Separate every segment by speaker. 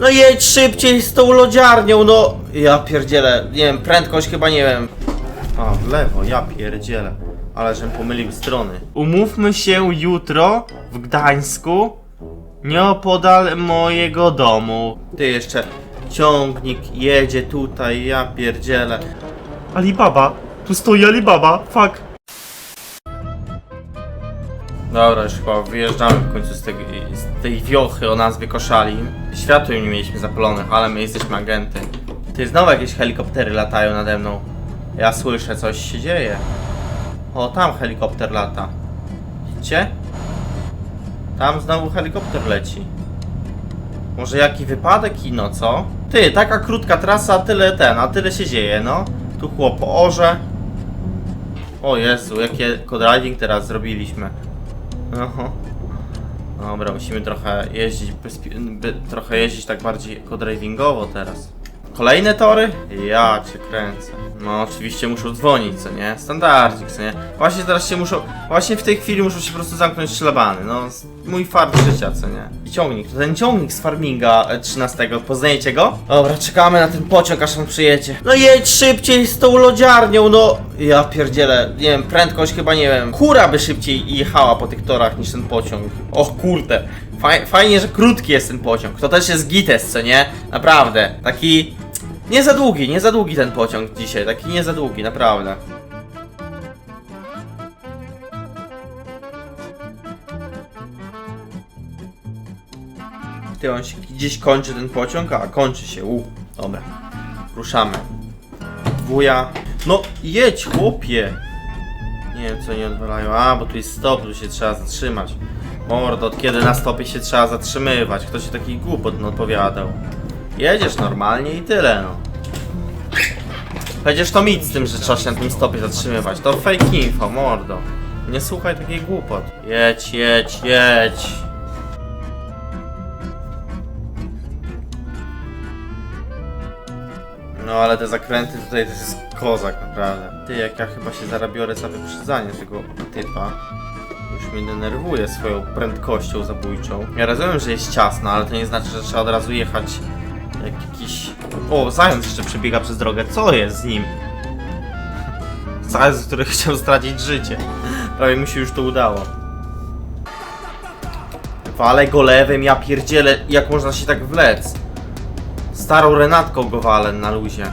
Speaker 1: No jedź szybciej z tą lodziarnią, no! Ja pierdzielę, nie wiem, prędkość chyba nie wiem. A, w lewo, ja pierdzielę. Ale żem pomylił strony. Umówmy się jutro w Gdańsku, nieopodal mojego domu. Ty jeszcze, ciągnik jedzie tutaj, ja pierdzielę. Alibaba, tu stoi Alibaba, fuck. Dobra, już chyba wyjeżdżamy w końcu z tej, z tej wiochy o nazwie Koszalin. Światło nie mieliśmy zapalonych, ale my jesteśmy agenty. Ty, znowu jakieś helikoptery latają nade mną. Ja słyszę, coś się dzieje. O, tam helikopter lata. Widzicie? Tam znowu helikopter leci. Może jaki wypadek i no co? Ty, taka krótka trasa, tyle ten, a tyle się dzieje, no. Tu chłop orze. O Jezu, jakie co-driving teraz zrobiliśmy. Oho. Dobra, musimy trochę jeździć, trochę jeździć tak bardziej co-drivingowo teraz. Kolejne tory? Ja cię kręcę. No oczywiście muszą dzwonić, co nie? Standardzik, co nie? Właśnie teraz się muszą, właśnie w tej chwili muszą się po prostu zamknąć szlabany, no mój fart życia, co nie? I ciągnik, ten ciągnik z farminga e, 13, poznajecie go? Dobra, czekamy na ten pociąg, aż on przyjedzie. No jedź szybciej z tą lodziarnią, no! Ja pierdzielę, nie wiem, prędkość chyba nie wiem. Kura by szybciej jechała po tych torach niż ten pociąg. O kurde. Faj, fajnie, że krótki jest ten pociąg. To też jest gites, co nie? Naprawdę. Taki... Nie za długi, nie za długi ten pociąg dzisiaj. Taki nie za długi, naprawdę. Ty, on się gdzieś kończy ten pociąg? A, kończy się, u. Dobra. Ruszamy. Wuja. No, jedź, chłopie. Nie wiem, co nie odwalają. A, bo tu jest stop, tu się trzeba zatrzymać. Mordo, od kiedy na stopie się trzeba zatrzymywać? Kto się taki głupot odpowiadał? Jedziesz normalnie i tyle, no. Będziesz to mieć z tym, że trzeba się na tym stopie zatrzymywać. To fake info, mordo. Nie słuchaj takiej głupot. Jedź, jedź, jedź. No ale te zakręty tutaj to jest kozak naprawdę. Ty, jak ja chyba się zarabiorę za wyprzedzanie tego typa. Już mnie denerwuje swoją prędkością zabójczą. Ja rozumiem, że jest ciasno, ale to nie znaczy, że trzeba od razu jechać jak jakiś... O, zając jeszcze przebiega przez drogę. Co jest z nim? Zając, który chciał stracić życie. Prawie mu się już to udało. Walę go lewym, ja pierdzielę, jak można się tak wlec. Starą Renatką go walę na luzie.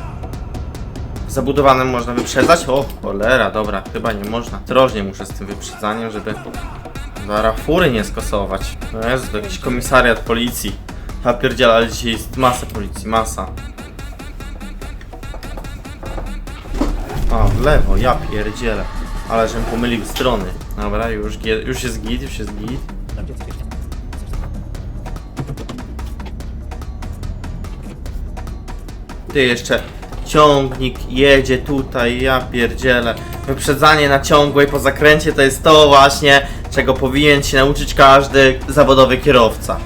Speaker 1: Zabudowanym można wyprzedzać? O, cholera, dobra, chyba nie można. Drożnie muszę z tym wyprzedzaniem, żeby zaraz fury nie skosować. No jest to jakiś komisariat policji. Ja pierdzielę, ale dzisiaj jest masa policji, masa. A, w lewo, ja pierdzielę. Ale żem pomylił strony. Dobra, już, już jest git, już jest git. Ty jeszcze ciągnik jedzie tutaj, ja pierdzielę. Wyprzedzanie na ciągłej po zakręcie to jest to właśnie, czego powinien się nauczyć każdy zawodowy kierowca.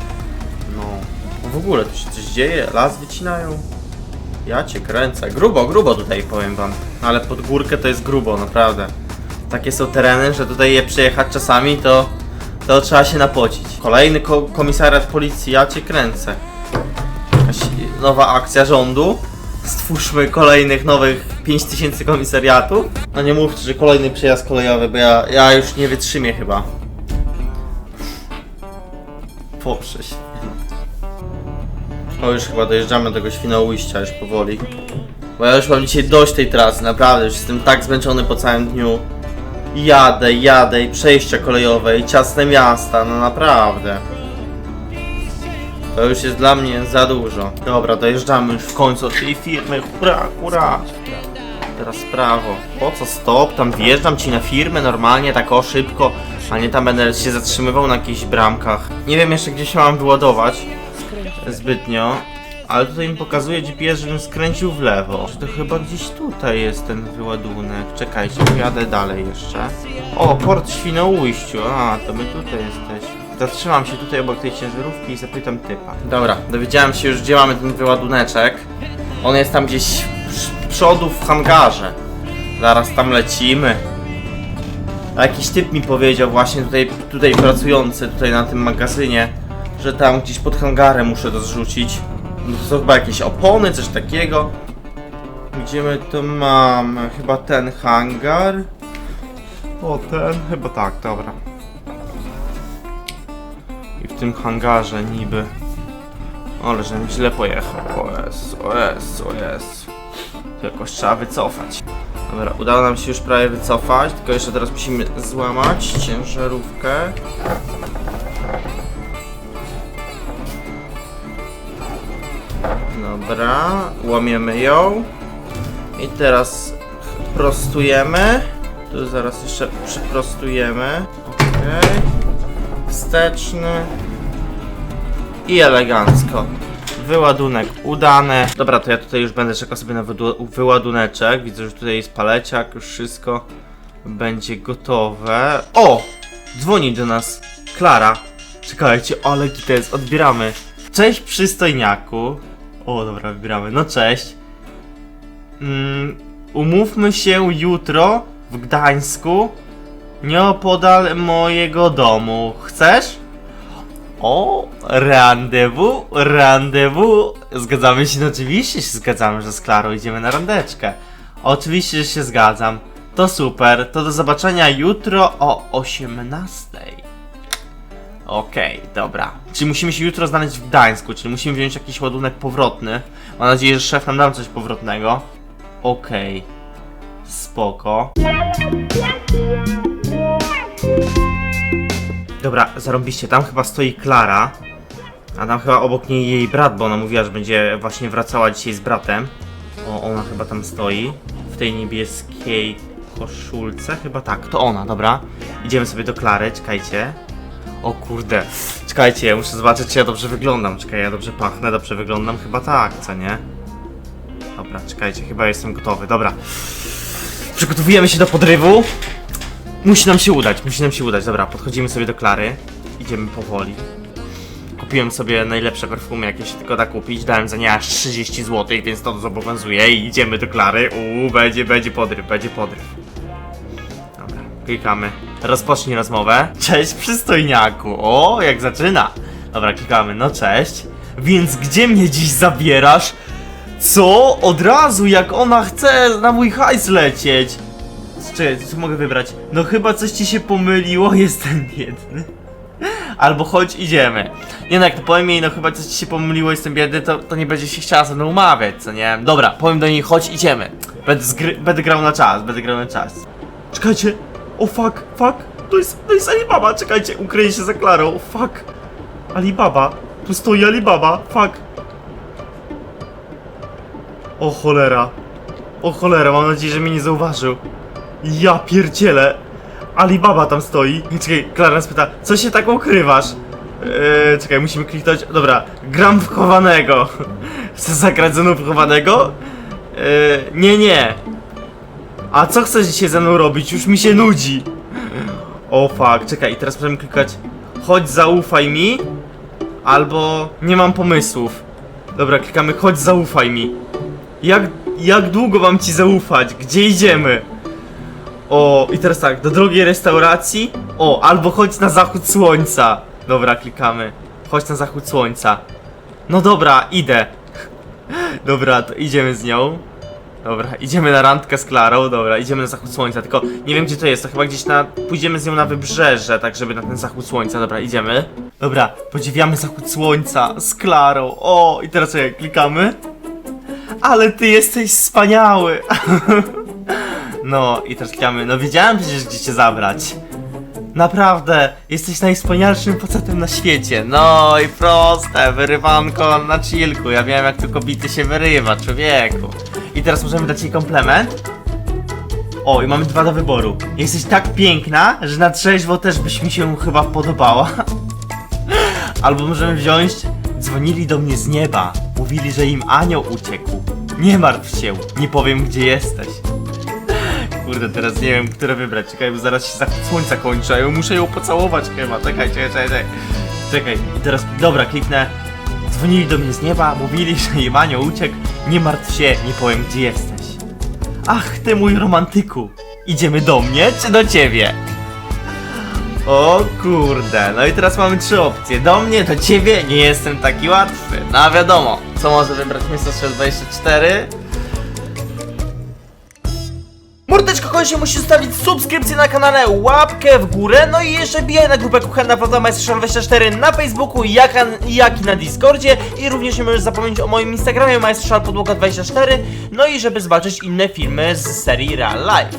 Speaker 1: No, w ogóle tu się coś dzieje, las wycinają. Ja cię kręcę. Grubo, grubo tutaj powiem wam. Ale pod górkę to jest grubo, naprawdę. Takie są tereny, że tutaj je przejechać czasami to, to trzeba się napocić. Kolejny ko komisariat policji, ja cię kręcę. Nowa akcja rządu. Stwórzmy kolejnych nowych 5000 komisariatów. No nie mówcie, że kolejny przejazd kolejowy, bo ja, ja już nie wytrzymię chyba. Poprze się. O, już chyba dojeżdżamy do tego Świnoujścia już powoli. Bo ja już mam dzisiaj dość tej trasy, naprawdę, już jestem tak zmęczony po całym dniu. Jadę, jadę i przejścia kolejowe i ciasne miasta, no naprawdę. To już jest dla mnie za dużo. Dobra, dojeżdżamy już w końcu od tej firmy, hurra, hurra. Teraz prawo. Po co stop? Tam wjeżdżam ci na firmę normalnie, tak o szybko, a nie tam będę się zatrzymywał na jakichś bramkach. Nie wiem jeszcze gdzie się mam wyładować zbytnio, ale tutaj mi pokazuje GPS, żebym skręcił w lewo. To chyba gdzieś tutaj jest ten wyładunek. Czekajcie, jadę dalej jeszcze. O, port Świnoujściu. A, to my tutaj jesteśmy. Zatrzymam się tutaj obok tej ciężarówki i zapytam typa. Dobra, dowiedziałem się już gdzie mamy ten wyładuneczek. On jest tam gdzieś z przodu w hangarze. Zaraz tam lecimy. A jakiś typ mi powiedział właśnie tutaj, tutaj pracujący tutaj na tym magazynie, że tam gdzieś pod hangarem muszę to zrzucić. To są chyba jakieś opony, coś takiego. Gdzie my to mamy? Chyba ten hangar. O, ten? Chyba tak, dobra. I w tym hangarze niby. Ale żebym źle pojechał. O jest, o jest, o jest. Jakoś trzeba wycofać. Dobra, udało nam się już prawie wycofać, tylko jeszcze teraz musimy złamać ciężarówkę. Dobra, łamiemy ją. I teraz prostujemy. Tu zaraz jeszcze przyprostujemy. Okej. Wsteczny. I elegancko. Wyładunek udany. Dobra, to ja tutaj już będę czekał sobie na wyładuneczek. Widzę, że tutaj jest paleciak, już wszystko będzie gotowe. O! Dzwoni do nas Klara. Czekajcie, ale to jest, odbieramy. Cześć przystojniaku. O, dobra, wybieramy. No cześć. Mm, umówmy się jutro w Gdańsku, nieopodal mojego domu. Chcesz? O, rendezvous, rendezvous. Zgadzamy się, no oczywiście się zgadzamy, że z Klarą idziemy na randeczkę. Oczywiście, że się zgadzam. To super, to do zobaczenia jutro o 18. Okej, dobra. Czyli musimy się jutro znaleźć w Gdańsku, czyli musimy wziąć jakiś ładunek powrotny. Mam nadzieję, że szef nam da coś powrotnego. Okej. Spoko. Dobra, zarąbiście, tam chyba stoi Klara. A tam chyba obok niej jej brat, bo ona mówiła, że będzie właśnie wracała dzisiaj z bratem. O, ona chyba tam stoi. W tej niebieskiej koszulce. Chyba tak, to ona, dobra. Idziemy sobie do Klary, czekajcie. O kurde. Czekajcie, muszę zobaczyć, czy ja dobrze wyglądam. Czekaj, ja dobrze pachnę, dobrze wyglądam? Chyba tak, co nie? Dobra, czekajcie, chyba jestem gotowy, dobra. Przygotowujemy się do podrywu. Musi nam się udać, musi nam się udać. Dobra, podchodzimy sobie do Klary. Idziemy powoli. Kupiłem sobie najlepsze perfumy, jakie się tylko da kupić. Dałem za nie aż 30 zł, więc to zobowiązuje. I idziemy do Klary. Uuu, będzie, będzie podryw, będzie podryw. Dobra, klikamy. Rozpocznij rozmowę. Cześć, przystojniaku. O, jak zaczyna. Dobra, klikamy. No cześć. Więc gdzie mnie dziś zabierasz? Co? Od razu, jak ona chce na mój hajs lecieć. Czekaj, co mogę wybrać? No chyba coś ci się pomyliło, jestem biedny. Albo chodź, idziemy. Nie no, jak to powiem jej, no chyba coś ci się pomyliło, jestem biedny, to, to nie będzie się chciała ze mną umawiać, co nie? Dobra, powiem do niej, chodź, idziemy. Będę, będę grał na czas, będę grał na czas. Czekajcie, o fuck, fuck, to jest, to jest Alibaba, czekajcie, ukryję się za Klarą, o fuck. Alibaba, tu stoi Alibaba, fuck. O cholera. O cholera, mam nadzieję, że mnie nie zauważył. Ja pierdzielę. Alibaba tam stoi. Czekaj, Klara nas pyta, co się tak ukrywasz? Eee, czekaj, musimy kliknąć. Dobra, gram w chowanego. Chcesz zagrać ze mną? Eee, nie, nie. A co chcesz dzisiaj ze mną robić? Już mi się nudzi. O fuck, czekaj, teraz możemy klikać chodź zaufaj mi albo nie mam pomysłów. Dobra, klikamy chodź zaufaj mi. Jak, jak długo mam ci zaufać? Gdzie idziemy? O, i teraz tak, do drogiej restauracji? O, albo chodź na zachód słońca. Dobra, klikamy. Chodź na zachód słońca. No dobra, idę. Dobra, to idziemy z nią. Dobra, idziemy na randkę z Klarą, dobra, idziemy na zachód słońca, tylko nie wiem gdzie to jest, to chyba gdzieś na... Pójdziemy z nią na wybrzeże, tak żeby na ten zachód słońca, dobra, idziemy. Dobra, podziwiamy zachód słońca z Klarą, o, i teraz jak klikamy. Ale ty jesteś wspaniały! No i klikamy, no wiedziałem przecież gdzie cię zabrać. Naprawdę, jesteś najwspanialszym facetem na świecie. No i proste, wyrywanko na chillku. Ja wiem jak tu kobiety się wyrywa, człowieku. I teraz możemy dać jej komplement. O, i mamy dwa do wyboru. Jesteś tak piękna, że na trzeźwo też byś mi się chyba podobała. Albo możemy wziąć. Dzwonili do mnie z nieba. Mówili, że im anioł uciekł. Nie martw się, nie powiem gdzie jesteś. Kurde, teraz nie wiem, które wybrać. Czekaj, bo zaraz się zachód słońca kończy, a ja muszę ją pocałować chyba. Czekaj, czekaj, czekaj, czekaj. Czekaj, i teraz, dobra, kliknę. Dzwonili do mnie z nieba, mówili, że im anioł uciekł. Nie martw się, nie powiem gdzie jesteś. Ach, ty mój romantyku. Idziemy do mnie, czy do ciebie? O kurde, no i teraz mamy trzy opcje. Do mnie, do ciebie nie jestem taki łatwy. No wiadomo, Co może wybrać Mr. 24? Mordeczko koniecznie musi zostawić subskrypcję na kanale, łapkę w górę, no i jeszcze bijaj na grupę Kuchenna Majstrza 24 na Facebooku, jak, jak i na Discordzie i również nie możesz zapomnieć o moim Instagramie Majstrza Podłoga 24 no i żeby zobaczyć inne filmy z serii Real Life.